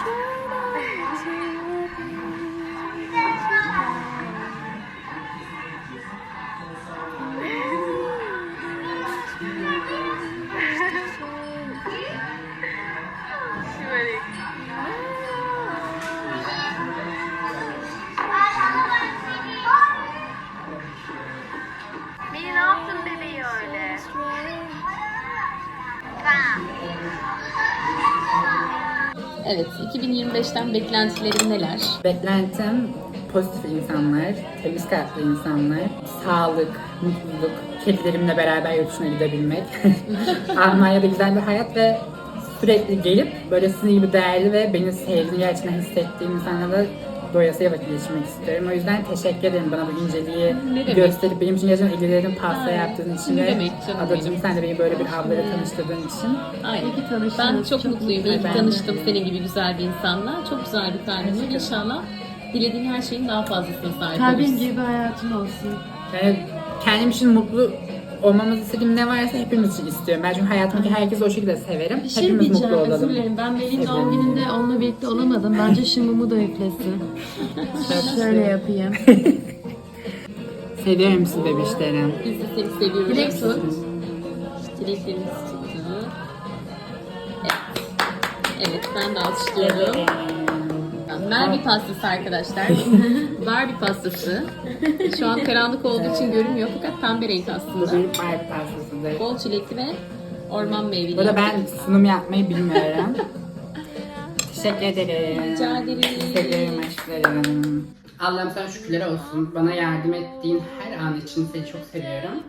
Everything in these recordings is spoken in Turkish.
ฉันไม่เคยรู้จักใคร Evet, 2025'ten beklentilerin neler? Beklentim pozitif insanlar, temiz kalpli insanlar, sağlık, mutluluk, kedilerimle beraber yurt dışına gidebilmek, Almanya'da güzel bir hayat ve sürekli gelip böyle sizin gibi değerli ve beni sevdiğini gerçekten hissettiğim insanlarla doyasıya vakit geçirmek istiyorum. O yüzden teşekkür ederim bana bu inceliği gösterip benim için gerçekten ilgilerin pasta yaptığın için ne ve demek canım adacığım benim. sen de beni böyle bir ablayla tanıştırdığın için. Aynen. ki tanıştınız. Ben çok, Çok mutluyum. İyi ki. Ben de. tanıştım senin gibi güzel bir insanla. Çok güzel bir var. İnşallah dilediğin her şeyin daha fazlasına sahip Kalbin olursun. gibi hayatın olsun. Yani kendim için mutlu olmamızı istediğim ne varsa hepimiz için istiyorum. Ben çünkü hayatımdaki herkesi o şekilde severim. Bir şey hepimiz diyeceğim, mutlu özür olalım. dilerim. Ben Melih'in doğum gününde onunla birlikte olamadım. Bence şımımı da üflesin. Şöyle yapayım. Seviyorum sizi bebişlerim. Biz de seni seviyoruz. Dilek tut. Dileklerimiz tuttu. Evet. Evet, ben de alkışlıyorum. Barbie pastası arkadaşlar. Barbie pastası. Şu an karanlık olduğu için görünmüyor fakat pembe renk Bu aslında. bir Barbie pastasıdır. Bol çilekli ve orman meyveli. Burada ben sunum yapmayı bilmiyorum. Teşekkür ederim. Rica ederim. Seviyorum aşklarım. Allah'ım sana şükürler olsun. Bana yardım ettiğin her an için seni çok seviyorum.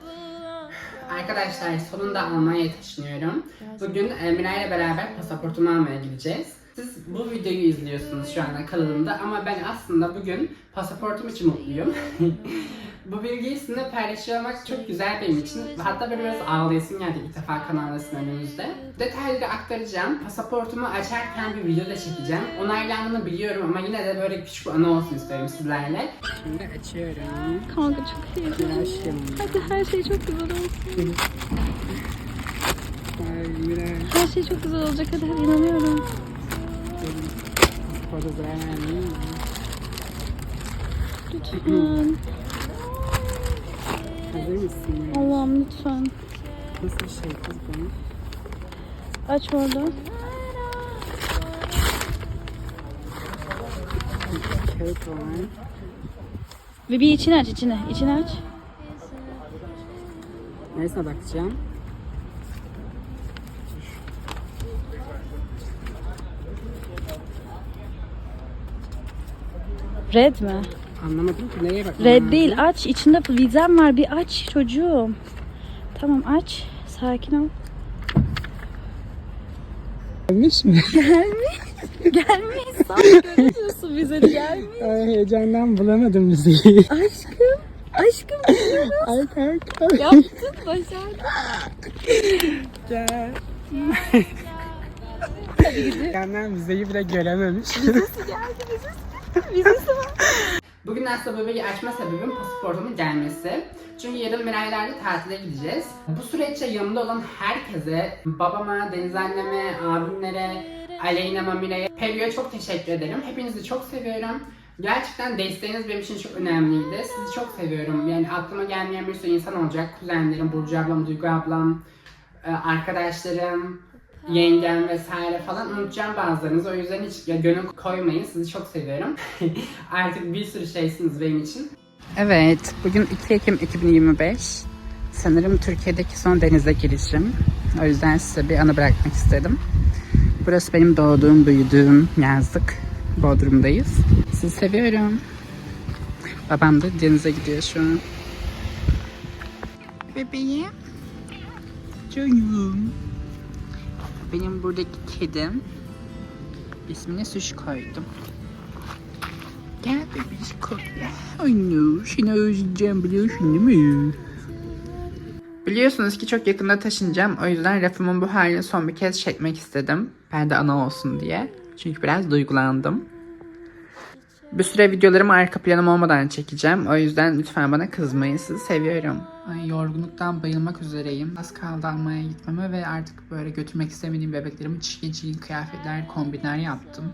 Arkadaşlar sonunda Almanya'ya taşınıyorum. Bugün Emine ile beraber pasaportumu almaya gideceğiz. Siz bu videoyu izliyorsunuz şu anda kanalımda ama ben aslında bugün pasaportum için mutluyum. bu bilgiyi sizinle paylaşıyor olmak çok güzel benim için. Hatta böyle biraz ağlayasım geldi ilk defa kanalda sizin önünüzde. Detayları aktaracağım. Pasaportumu açarken bir video da çekeceğim. Onaylandığını biliyorum ama yine de böyle küçük bir anı olsun istiyorum sizlerle. Şimdi açıyorum. Kanka çok heyecanlıyım. Hadi her şey çok güzel olsun. Her şey çok güzel olacak hadi hadi inanıyorum. Fotoğrafı Lütfen. Hazır mısın? Allah'ım lütfen. Nasıl bir şey kız bu? Aç orada. Kağıt var. Ve bir içini aç içine. İçini aç. Neresine bakacağım? Red mi? Anlamadım ki nereye bakmam Red değil aç. İçinde vizem var. Bir aç çocuğum. Tamam aç. Sakin ol. Gelmiş mi? Gelmeyiz. Sen görüyorsun bize gelmeyiz. Ay heyecandan bulamadım müziği. Aşkım. Aşkım Ay kanka. yaptın başardın. Gel. Benden müziği bile görememiş. Bugün aslında bebeği açma sebebim pasaportumun gelmesi. Çünkü yarın Miraylar'la tatile gideceğiz. Bu süreçte yanımda olan herkese, babama, Deniz anneme, abimlere, Aleyna'ma, Miray'a, Perio'ya çok teşekkür ederim. Hepinizi çok seviyorum. Gerçekten desteğiniz benim için çok önemliydi. Sizi çok seviyorum. Yani aklıma gelmeyen bir sürü insan olacak. Kuzenlerim, Burcu ablam, Duygu ablam, e, arkadaşlarım, yengem vesaire falan unutacağım bazılarınızı. O yüzden hiç gönül koymayın. Sizi çok seviyorum. Artık bir sürü şeysiniz benim için. Evet, bugün 2 Ekim 2025. Sanırım Türkiye'deki son denize girişim. O yüzden size bir anı bırakmak istedim. Burası benim doğduğum, büyüdüğüm yazlık. Bodrum'dayız. Sizi seviyorum. Babam da denize gidiyor şu an. Bebeğim. Canım. Benim buradaki kedim. İsmini Suş koydum. Gel bebişko gel. Ay no, seni özleyeceğim biliyorsun değil mi? Biliyorsunuz ki çok yakında taşınacağım. O yüzden rafımın bu halini son bir kez çekmek istedim. Ben de ana olsun diye. Çünkü biraz duygulandım. Bir süre videolarımı arka planım olmadan çekeceğim. O yüzden lütfen bana kızmayın. Sizi seviyorum. Ay yorgunluktan bayılmak üzereyim. Az kaldı almaya gitmeme ve artık böyle götürmek istemediğim bebeklerimi çirkin kıyafetler, kombinler yaptım.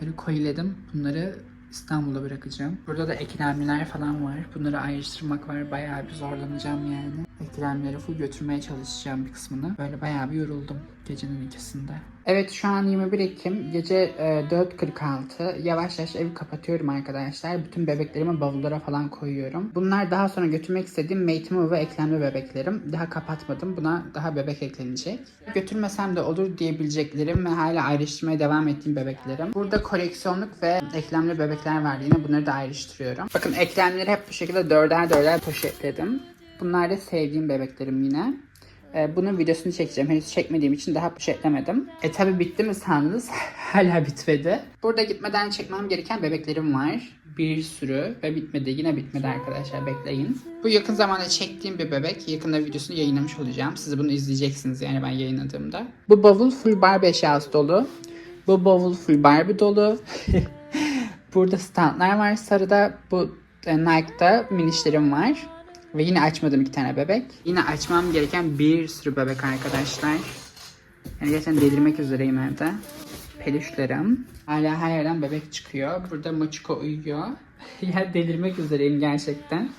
Böyle koyuledim. Bunları İstanbul'a bırakacağım. Burada da eklemliler falan var. Bunları ayrıştırmak var. Bayağı bir zorlanacağım yani. Eklemleri full götürmeye çalışacağım bir kısmını. Böyle bayağı bir yoruldum gecenin ikisinde. Evet şu an 21 Ekim. Gece e, 4.46. Yavaş yavaş evi kapatıyorum arkadaşlar. Bütün bebeklerimi bavullara falan koyuyorum. Bunlar daha sonra götürmek istediğim Mate ve eklemli bebeklerim. Daha kapatmadım. Buna daha bebek eklenecek. Götürmesem de olur diyebileceklerim ve hala ayrıştırmaya devam ettiğim bebeklerim. Burada koleksiyonluk ve eklemli bebekler var yine. Bunları da ayrıştırıyorum. Bakın eklemleri hep bu şekilde dörder dörder poşetledim. Bunlar da sevdiğim bebeklerim yine. Ee, bunun videosunu çekeceğim. Henüz çekmediğim için daha poşetlemedim. E tabi bitti mi sandınız? Hala bitmedi. Burada gitmeden çekmem gereken bebeklerim var. Bir sürü ve bitmedi. Yine bitmedi arkadaşlar bekleyin. Bu yakın zamanda çektiğim bir bebek. Yakında videosunu yayınlamış olacağım. Siz bunu izleyeceksiniz yani ben yayınladığımda. Bu bavul full Barbie eşyası dolu. Bu bavul full Barbie dolu. Burada standlar var sarıda. Bu e, Nike'da minişlerim var. Ve yine açmadım iki tane bebek. Yine açmam gereken bir sürü bebek arkadaşlar. Yani gerçekten delirmek üzereyim evde. Peluşlarım. Hala her yerden bebek çıkıyor. Burada Mochiko uyuyor. ya delirmek üzereyim gerçekten.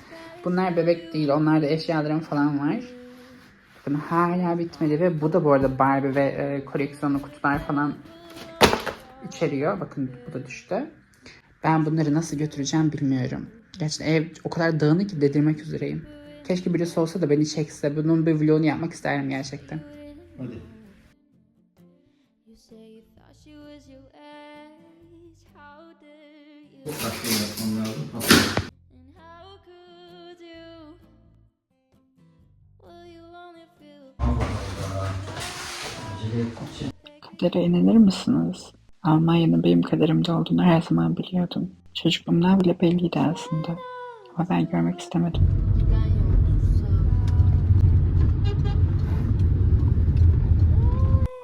Bunlar bebek değil. Onlarda eşyalarım falan var. Bakın hala bitmedi ve bu da bu arada Barbie ve e, koleksiyonlu kutular falan içeriyor. Bakın bu da düştü. Ben bunları nasıl götüreceğim bilmiyorum. Gerçekten ev o kadar dağınık ki dedirmek üzereyim. Keşke birisi olsa da beni çekse. Bunun bir vlogunu yapmak isterim gerçekten. Hadi. Takviye yapmam lazım. Kadere inanır mısınız? Almanya'nın benim kaderimde olduğunu her zaman biliyordum. Çocukluğumdan bile belliydi aslında. Ama ben görmek istemedim.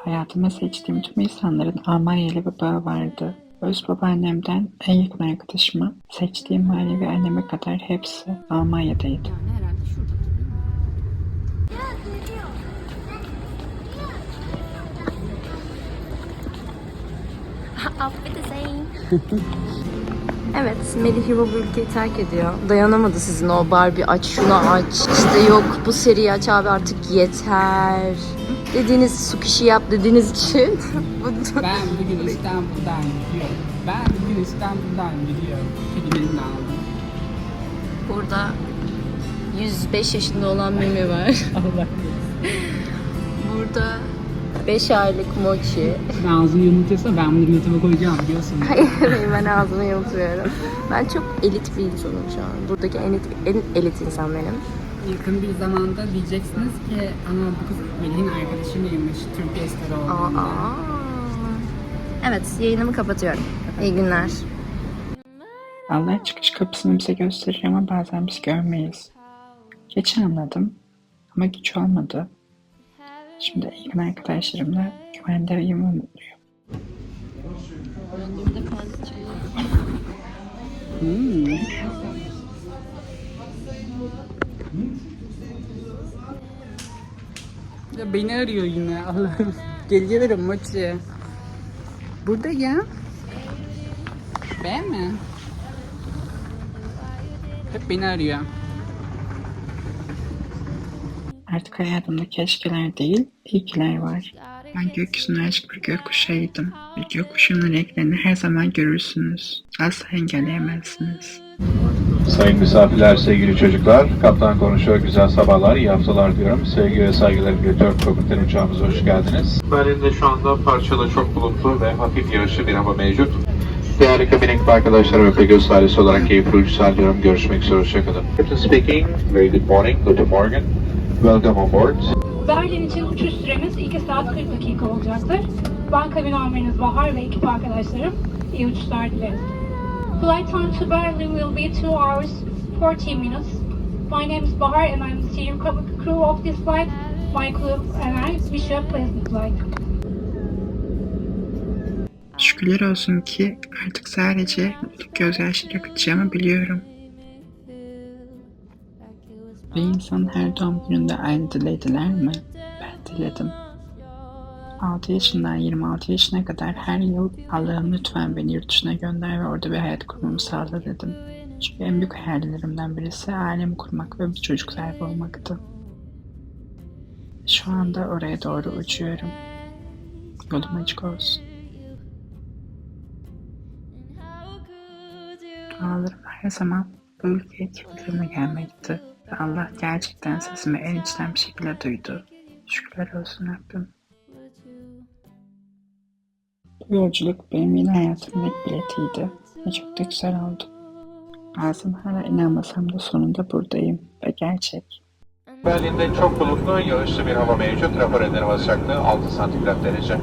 Hayatıma seçtiğim tüm insanların Almanya ile bir bağı vardı. Öz babaannemden en yakın arkadaşıma, seçtiğim manevi anneme kadar hepsi Almanya'daydı. Evet, Melih Yuva bu ülkeyi terk ediyor. Dayanamadı sizin o Barbie aç şunu aç. İşte yok bu seriyi aç abi artık yeter. Dediğiniz su kişi yap dediğiniz için. Ben bugün İstanbul'dan gidiyorum. Ben bugün İstanbul'dan gidiyorum. Kedilerimle aldım. Burada 105 yaşında olan Mimi var. Allah Burada 5 aylık Mochi. Sen ağzını yumurtaysa ben bunu YouTube'a koyacağım biliyorsun. Hayır ben ağzımı yamultuyorum. Ben çok elit bir insanım şu an. Buradaki en elit, en elit insan benim. Yakın bir zamanda diyeceksiniz ki ana bu kız Melih'in arkadaşı mıymış? Türk esteri olduğunda. Aa. Evet yayınımı kapatıyorum. İyi günler. Allah çıkış kapısını bize gösterir ama bazen biz görmeyiz. Geç anladım ama güç olmadı. Şimdi yakın arkadaşlarımla güvendeyim ve mutluyum. Hmm. Ya beni arıyor yine Allah'ım. Geliyorum Mochi. Burada ya. Ben mi? Hep beni arıyor. Artık hayatımda keşkeler değil, iyikiler var. Ben gökyüzüne aşık bir gökkuşağıydım. Ve gökkuşağının renklerini her zaman görürsünüz. Asla engelleyemezsiniz. Sayın misafirler, sevgili çocuklar, kaptan konuşuyor, güzel sabahlar, iyi haftalar diyorum. Sevgi ve saygılarımı iletiyorum. Kaptan uçağımıza hoş geldiniz. Berlin'de şu anda parçalı çok bulutlu ve hafif yağışlı bir hava mevcut. Değerli kabin ekip arkadaşlar ve Pegasus ailesi olarak keyifli uçuşlar diliyorum. Görüşmek üzere, hoşçakalın. Captain speaking, very good morning, good morning. Welcome on board. Berlin için uçuş süremiz 2 saat 40 dakika olacaktır. Ben kabin amiriniz Bahar ve ekip arkadaşlarım. İyi uçuşlar dileriz. Flight time to Berlin will be 2 hours 40 minutes. My name is Bahar and I'm the senior cabin crew of this flight. My crew and I wish you a pleasant flight. Şükürler olsun ki artık sadece mutluluk gözyaşları akıtacağımı biliyorum. Bir insan her doğum gününde aynı dileği diler mi? Ben diledim. 6 yaşından 26 yaşına kadar her yıl Allah'ım lütfen beni yurt dışına gönder ve orada bir hayat kurmamı sağla dedim. Çünkü en büyük hayallerimden birisi ailemi kurmak ve bir çocuk sahibi olmaktı. Şu anda oraya doğru uçuyorum. Yolum açık olsun. Dualarım her zaman bu ülkeye kimliğime gelmekti. Ve Allah gerçekten sesimi en içten bir şekilde duydu. Şükürler olsun Rabbim. Bu yolculuk benim yeni hayatımın ilk biletiydi. Ve çok da güzel oldu. Bazen hala inanmasam da sonunda buradayım. Ve gerçek. Berlin'de çok bulutlu, yağışlı bir hava mevcut. Rapor hava sıcaklığı 6 santigrat derece.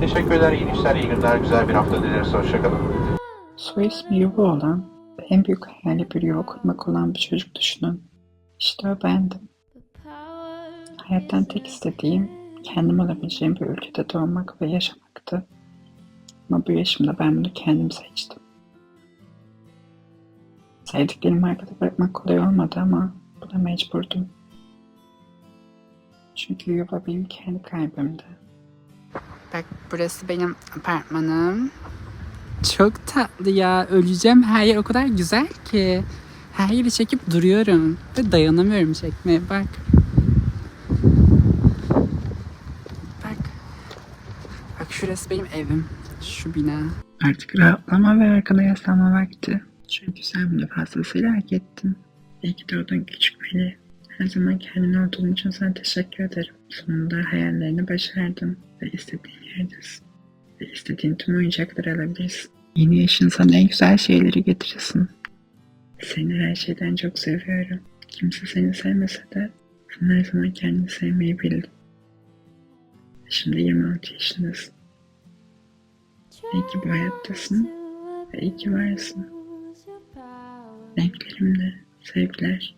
Teşekkürler, iyi işler, iyi günler, güzel bir hafta dileriz. Hoşçakalın. Soy ismi yuva olan ve en büyük hayali bir yuva kurmak olan bir çocuk düşünün. İşte o bendim. Hayattan tek istediğim kendim olabileceğim bir ülkede doğmak ve yaşamaktı. Ama bu yaşımda ben bunu kendim seçtim. Sevdiklerimi arkada bırakmak kolay olmadı ama buna mecburdum. Çünkü yuva benim kendi kalbimde. Bak burası benim apartmanım. Çok tatlı ya. Öleceğim. Her yer o kadar güzel ki. Her yeri çekip duruyorum. Ve dayanamıyorum çekmeye. Bak. Bak. Bak şurası benim evim. Şu bina. Artık rahatlama ve arkada yaslanma vakti. Çünkü sen bunu fazlasıyla hak ettin. İyi ki doğdun küçük Melih. Her zaman kendin olduğun için sana teşekkür ederim. Sonunda hayallerini başardın ve istediğin yerdesin ve istediğin tüm oyuncakları alabilirsin. Yeni yaşın sana en güzel şeyleri getirsin. Seni her şeyden çok seviyorum. Kimse seni sevmese de sen her zaman kendini sevmeyi bildin. Şimdi 26 yaşındasın. İyi ki bu hayattasın ve iyi ki varsın. Renklerimle sevgiler.